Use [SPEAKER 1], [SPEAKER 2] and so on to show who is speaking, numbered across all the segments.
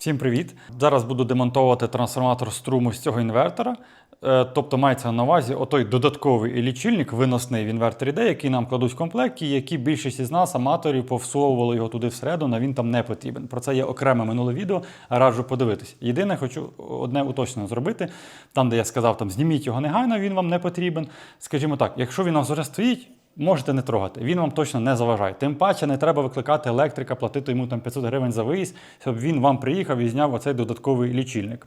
[SPEAKER 1] Всім привіт! Зараз буду демонтовувати трансформатор струму з цього інвертора. Е, Тобто мається на увазі отой додатковий лічильник виносний в інверторі D, який нам кладуть в комплекті, які більшість із нас, аматорів, повсовували його туди всередину, а він там не потрібен. Про це є окреме минуле відео, раджу подивитись. Єдине, хочу одне уточнено зробити. Там, де я сказав, там зніміть його негайно, він вам не потрібен. Скажімо так, якщо він у вас вже стоїть. Можете не трогати, він вам точно не заважає. Тим паче не треба викликати електрика, платити йому там 500 гривень за виїзд, щоб він вам приїхав і зняв оцей додатковий лічильник.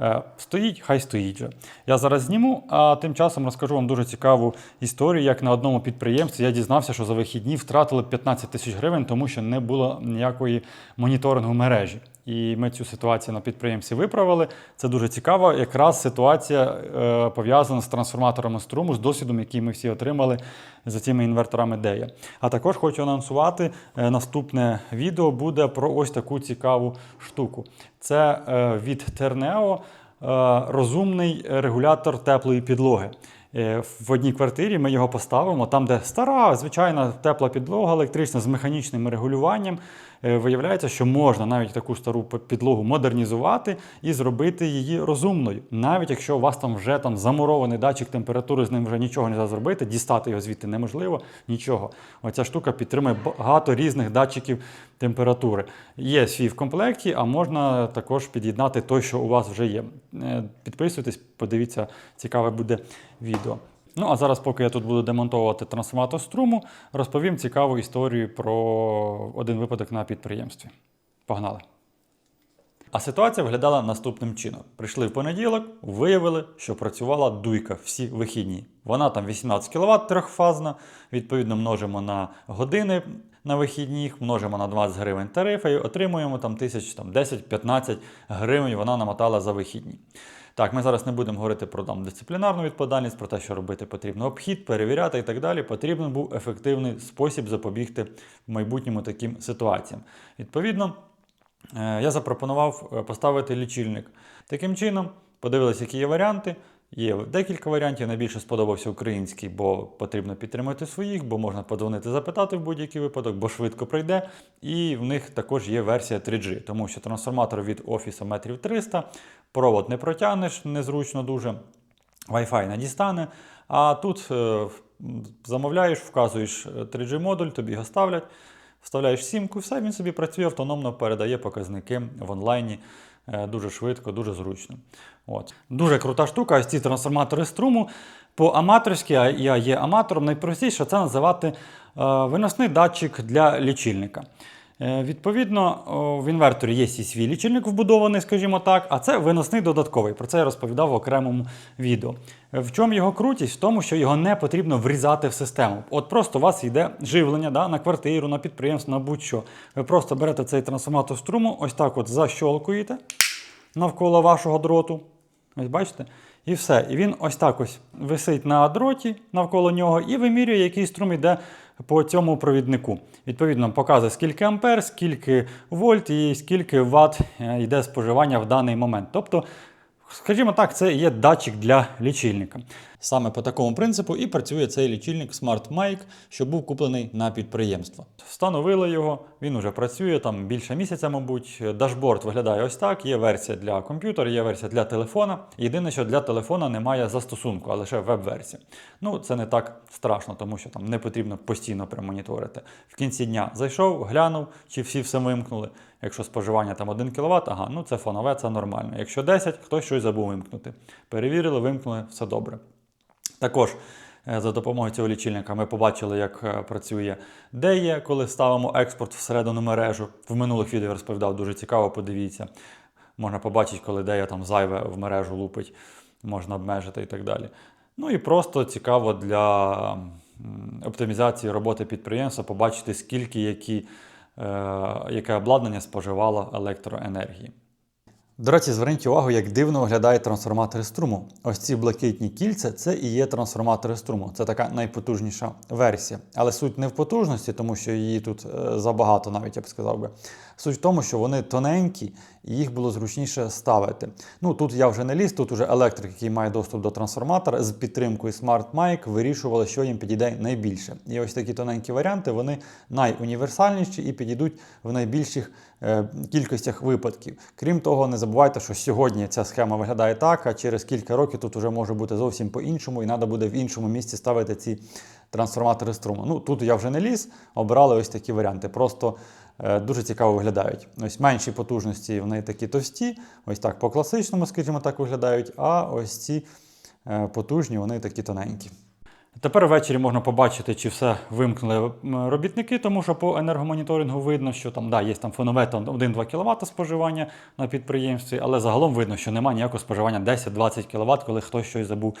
[SPEAKER 1] Е, Стоїть, хай стоїть же. Я зараз зніму, а тим часом розкажу вам дуже цікаву історію, як на одному підприємстві я дізнався, що за вихідні втратили 15 тисяч гривень, тому що не було ніякої моніторингу мережі. І ми цю ситуацію на підприємстві виправили. Це дуже цікаво. Якраз ситуація е, пов'язана з трансформаторами струму, з досвідом, який ми всі отримали за цими інверторами Дея. А також хочу анонсувати, е, наступне відео буде про ось таку цікаву штуку. Це е, від Тернео е, розумний регулятор теплої підлоги. Е, В одній квартирі ми його поставимо, там, де стара, звичайна тепла підлога електрична з механічним регулюванням. Е, Виявляється, що можна навіть таку стару підлогу модернізувати і зробити її розумною. Навіть якщо у вас там вже там замурований датчик температури, з ним вже нічого не можна зробити, дістати його звідти неможливо, нічого. Оця штука підтримує багато різних датчиків температури. Є свій в комплекті, а можна також під'єднати той, що у вас вже є. Е, Підписуйтесь, подивіться, цікаве буде відео. Ну а зараз, поки я тут буду демонтовувати трансформатор струму, розповім цікаву історію про один випадок на підприємстві. Погнали! А ситуація виглядала наступним чином: прийшли в понеділок, виявили, що працювала дуйка всі вихідні. Вона там 18 кВт трьохфазна, відповідно, множимо на години на вихідних, множимо на 20 гривень тарифа і отримуємо там тисяч там, 10-15 гривень вона намотала за вихідні. Так, ми зараз не будемо говорити про там, дисциплінарну відповідальність, про те, що робити потрібно обхід, перевіряти і так далі. Потрібен був ефективний спосіб запобігти в майбутньому таким ситуаціям. Відповідно, Е, я запропонував е, поставити лічильник. Таким чином, подивилися, які є варіанти. Є декілька варіантів. Найбільше сподобався український, бо потрібно підтримати своїх, бо можна подзвонити, запитати в будь-який випадок, бо швидко пройде. І в них також є версія 3G, тому що трансформатор від офісу метрів 300, провод не протягнеш, незручно дуже, Wi-Fi не дістане. А тут е, замовляєш, вказуєш 3G модуль, тобі його ставлять. Вставляєш сімку, все, він собі працює автономно, передає показники в онлайні е, дуже швидко, дуже зручно. От. Дуже крута штука, ось ці трансформатори струму. По-аматорськи, а я є аматором, найпростіше це називати е, виносний датчик для лічильника. Е, Відповідно, в інверторі є і свій лічильник вбудований, скажімо так, а це виносний додатковий. Про це я розповідав в окремому відео. Е, В чому його крутість? В тому, що його не потрібно врізати в систему. От просто у вас йде живлення да, на квартиру, на підприємство, на будь-що. Ви просто берете цей трансформатор струму, ось так от защолкуєте навколо вашого дроту. Ось бачите? І все. І він ось так ось висить на дроті навколо нього і вимірює, який струм йде по цьому провіднику. Відповідно, показує, скільки ампер, скільки вольт і скільки ватт е, йде споживання в даний момент. Тобто, скажімо так, це є датчик для лічильника. Саме по такому принципу і працює цей лічильник Smart Mic, що був куплений на підприємство. Встановили його, він уже працює там більше місяця, мабуть. Дашборд виглядає ось так. Є версія для комп'ютера, є версія для телефона. Єдине, що для телефона немає застосунку, а лише веб-версія. Ну, це не так страшно, тому що там не потрібно постійно прям моніторити. В кінці дня зайшов, глянув, чи всі все вимкнули. Якщо споживання там 1 кВт, ага, ну це фонове, це нормально. Якщо 10, хтось щось забув вимкнути. Перевірили, вимкнули, все добре. Також е, за допомогою цього лічильника ми побачили, як е, працює DEA, коли ставимо експорт всередину мережу. В минулих відео я розповідав дуже цікаво, подивіться. Можна побачити, коли DEA там зайве в мережу лупить, можна обмежити і так далі. Ну і просто цікаво для оптимізації роботи підприємства побачити, скільки які, е, яке обладнання споживало електроенергії. До речі, зверніть увагу, як дивно виглядають трансформатори струму. Ось ці блакитні кільця це і є трансформатори струму. Це така найпотужніша версія. Але суть не в потужності, тому що її тут е, забагато, навіть я б сказав би. Суть в тому, що вони тоненькі і їх було зручніше ставити. Ну тут я вже не ліз, тут уже електрик, який має доступ до трансформатора з підтримкою Smart Mic, вирішували, що їм підійде найбільше. І ось такі тоненькі варіанти, вони найуніверсальніші і підійдуть в найбільших е, кількостях випадків. Крім того, не забувайте, що сьогодні ця схема виглядає так, а через кілька років тут вже може бути зовсім по-іншому, і треба буде в іншому місці ставити ці трансформатори струму. Ну тут я вже не ліз, обрали ось такі варіанти. Просто е, дуже цікаво виглядають. Ось менші потужності, вони такі товсті, ось так по класичному, скажімо так, виглядають. А ось ці е, потужні, вони такі тоненькі. Тепер ввечері можна побачити, чи все вимкнули робітники, тому що по енергомоніторингу видно, що там да, є там фонове там 1-2 кВт споживання на підприємстві, але загалом видно, що немає ніякого споживання 10-20 кВт, коли хтось щось забув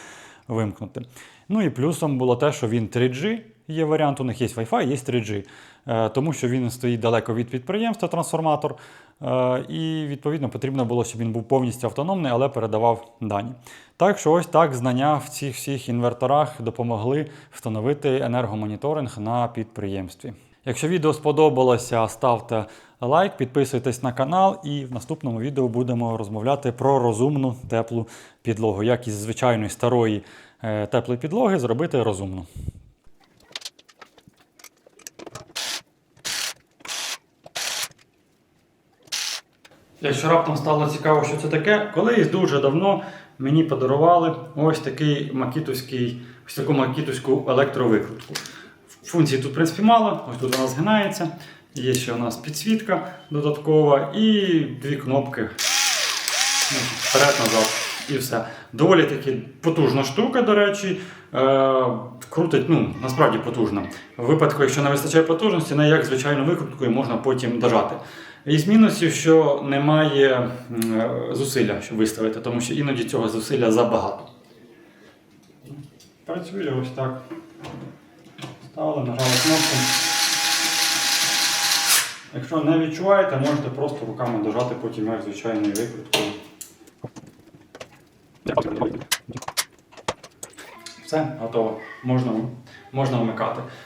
[SPEAKER 1] вимкнути. Ну і плюсом було те, що він 3G, є варіант, у них є Wi-Fi, є 3G, е, тому що він стоїть далеко від підприємства, трансформатор. Е, І відповідно потрібно було, щоб він був повністю автономний, але передавав дані. Так що ось так знання в цих всіх інверторах допомогли встановити енергомоніторинг на підприємстві. Якщо відео сподобалося, ставте лайк, підписуйтесь на канал, і в наступному відео будемо розмовляти про розумну теплу підлогу. Як із звичайної старої е, теплої підлоги зробити розумну. Якщо раптом стало цікаво, що це таке, колись дуже давно мені подарували ось такий макітовський, ось таку макітовську електровикрутку. Функцій тут, в принципі, мало. Ось тут вона згинається. Є ще у нас підсвітка додаткова і дві кнопки. Ну, Вперед-назад і все. Доволі таки потужна штука, до речі. Е, крутить, ну, насправді потужна. В випадку, якщо не вистачає потужності, на як звичайну викруткою можна потім дожати. Із мінусів, що немає е, зусилля, щоб виставити, тому що іноді цього зусилля забагато. Працює ось так. Ставили, нажали кнопку. Якщо не відчуваєте, можете просто руками дожати потім як звичайною викруткою. Все, готово. Можна, можна вмикати.